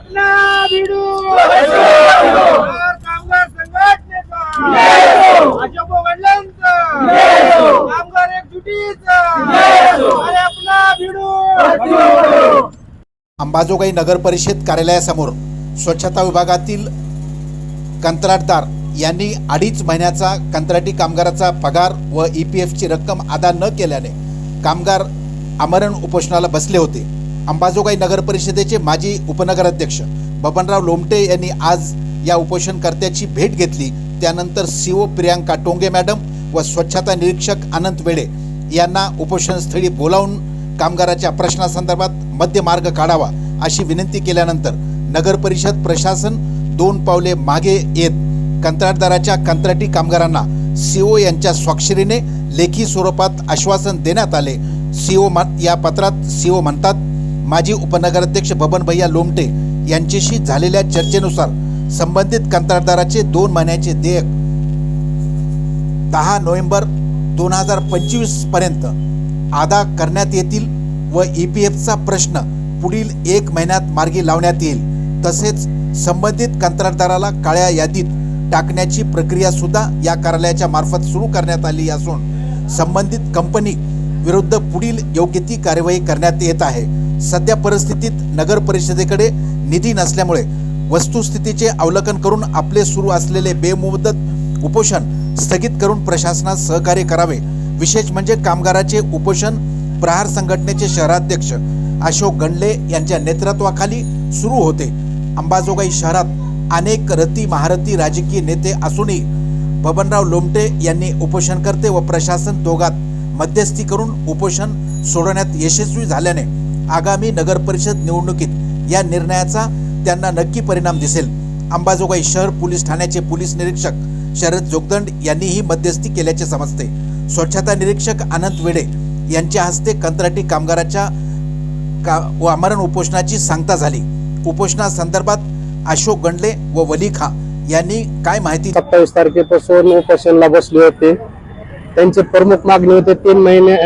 अपना भिडू कामगार कामगार संघटनेचा. अशोक वडिलांचा. कामगार एकजुटीचा. अरे आपला भिडू अंबाजोगाई नगर परिषद कार्यालयासमोर स्वच्छता विभागातील कंत्राटदार यांनी अडीच महिन्याचा कंत्राटी कामगाराचा पगार व ई पी एफची रक्कम अदा न केल्याने कामगार आमरण उपोषणाला बसले होते. अंबाजोगाई नगर परिषदेचे माजी उपनगराध्यक्ष बबनराव लोमटे यांनी आज या उपोषणकर्त्याची भेट घेतली. त्यानंतर सीओ प्रियांका टोंगे मॅडम व स्वच्छता निरीक्षक अनंत वेळे यांना उपोषणस्थळी बोलावून कामगाराच्या प्रश्नासंदर्भात मध्यमार्ग काढावा अशी विनंती केल्यानंतर नगर परिषद प्रशासन दोन पावले मागे येत कंत्राटदाराच्या कंत्राटी कामगारांना सीओ यांच्या स्वाक्षरीने लेखी स्वरूपात आश्वासन देण्यात आले. सीओ या पत्रात सीओ म्हणतात माजी उपनगराध्यक्ष बबन भैया लोमटे यांच्याशी झालेल्या चर्चेनुसार संबंधित कंत्राटदाराचे दोन महिन्याचे देयक दहा नोव्हेंबर दोन हजार पंचवीसपर्यंत अदा करण्यात येतील व ई पी एफचा प्रश्न पुढील एक महिन्यात मार्गी लावण्यात येईल तसेच संबंधित कंत्राटदाराला काळ्या यादीत टाकण्याची प्रक्रिया सुद्धा या कार्यालयाच्या मार्फत सुरू करण्यात आली असून संबंधित कंपनी विरुद्ध पुढील योग्य ती कार्यवाही करण्यात येत आहे. सध्या परिस्थितीत नगर परिषदेकडे निधी नसल्यामुळे वस्तुस्थितीचे अवलोकन करून आपले सुरू असलेले बेमुदत उपोषण स्थगित करून प्रशासनास सहकार्य करावे. विशेष म्हणजे कामगाराचे उपोषण प्रहार संघटनेचे शहराध्यक्ष अशोक गंडले यांच्या नेतृत्वाखाली सुरू होते. अंबाजोगाई शहरात अनेक रती महारथी राजकीय नेते असूनही बबनराव लोमटे यांनी उपोषणकर्ते व प्रशासन दोघात मध्यस्थी करून उपोषण सोडवण्यात यशस्वी झाल्याने आगामी नगर परिषद निवडणुकीत या निर्णयाचा त्यांना नक्की परिणाम दिसेल. अंबाजोगाई शहर पोलीस ठाण्याचे पोलीस निरीक्षक शरद जोगदंड यांनीही मध्यस्थी केल्याचे समजते. स्वच्छता निरीक्षक अनंत वेडे यांच्या हस्ते कंत्राटी कामगाराच्या का व आमरण उपोषणाची सांगता झाली. उपोषणासंदर्भात अशोक गंडले व वली खां यांनी काय माहिती सत्तावीस तारखेपासून उपोषणला बसले होते. त्यांची प्रमुख मागणी होते तीन महिने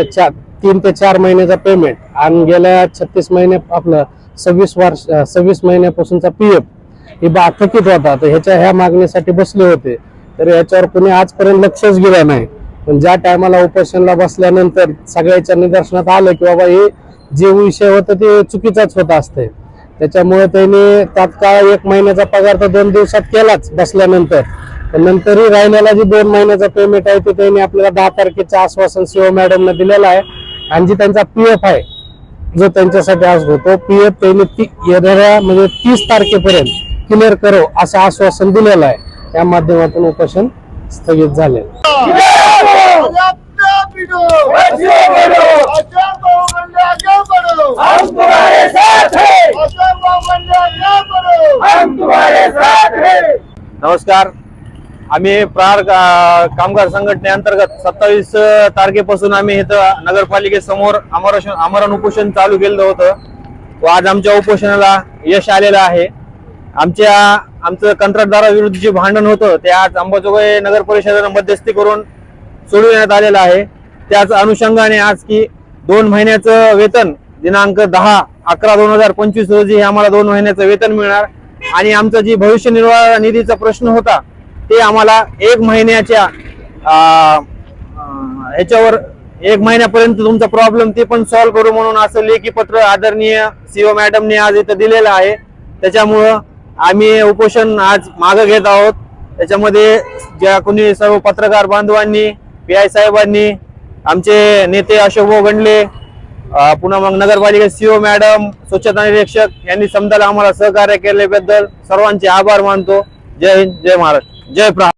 तीन ते चार महिन्याचा पेमेंट आणि गेल्या छत्तीस महिने आपलं सव्वीस वर्ष सव्वीस महिन्यापासूनचा पी एफ ही बा थकीत होता. तर ह्याच्या ह्या मागणीसाठी बसले होते. तर याच्यावर कुणी आजपर्यंत लक्षच गेलं नाही. पण ज्या टायमाला उपोषणला बसल्यानंतर सगळ्याच्या निदर्शनात आलं की बाबा हे जे विषय होतं ते चुकीचाच होत असते त्याच्यामुळे त्यांनी तात्काळ एक महिन्याचा पगार तर दोन दिवसात केलाच बसल्यानंतर. नंतरही राहिलेला जे दोन महिन्याचा पेमेंट आहे ते त्यांनी आपल्याला दहा तारखेचं आश्वासन सीओ मॅडमने दिलेलं आहे. आणि जी त्यांचा पी एफ आहे जो त्यांच्यासाठी असतो तो पी एफ त्यांनी ती येणाऱ्या म्हणजे तीस तारखेपर्यंत क्लिअर करो असं आश्वासन दिलेलं आहे. त्या माध्यमातून उपोषण स्थगित झाले. नमस्कार. आम्ही प्रार का- कामगार संघटनेअंतर्गत सत्तावीस तारखेपासून आम्ही इथं नगरपालिकेसमोर आमरण आमरण उपोषण चालू केलं होतं. व आज आमच्या उपोषणाला यश आलेलं आहे. आमच्या आमचं कंत्राटदाराविरुद्ध जे भांडण होतं. ते आज अंबाजोगाई नगर परिषदेनं मध्यस्थी करून सोडविण्यात आलेलं आहे. त्याच अनुषंगाने आज की दोन महिन्याचं वेतन दिनांक दहा अकरा दोन हजार पंचवीस रोजी हे आम्हाला दोन महिन्याचं वेतन मिळणार. आणि आमचा जी भविष्य निर्वाह निधीचा प्रश्न होता ते आम्हाला एक महिन्याच्या ह्याच्यावर एक महिन्यापर्यंत तुमचा प्रॉब्लेम ते पण सॉल्व्ह करू म्हणून असं लेखी पत्र आदरणीय सीओ मॅडमने आज इथं दिलेलं आहे. त्याच्यामुळं आम्ही उपोषण आज मागं घेत आहोत. त्याच्यामध्ये ज्या कोणी सर्व पत्रकार बांधवांनी पी आय साहेबांनी आमचे नेते अशोक भाऊ गंडले पुन्हा मग नगरपालिका सीओ मॅडम स्वच्छता निरीक्षक यांनी समजायला आम्हाला सहकार्य केल्याबद्दल सर्वांचे आभार मानतो. जय हिंद जय महाराष्ट्र. जय प्रा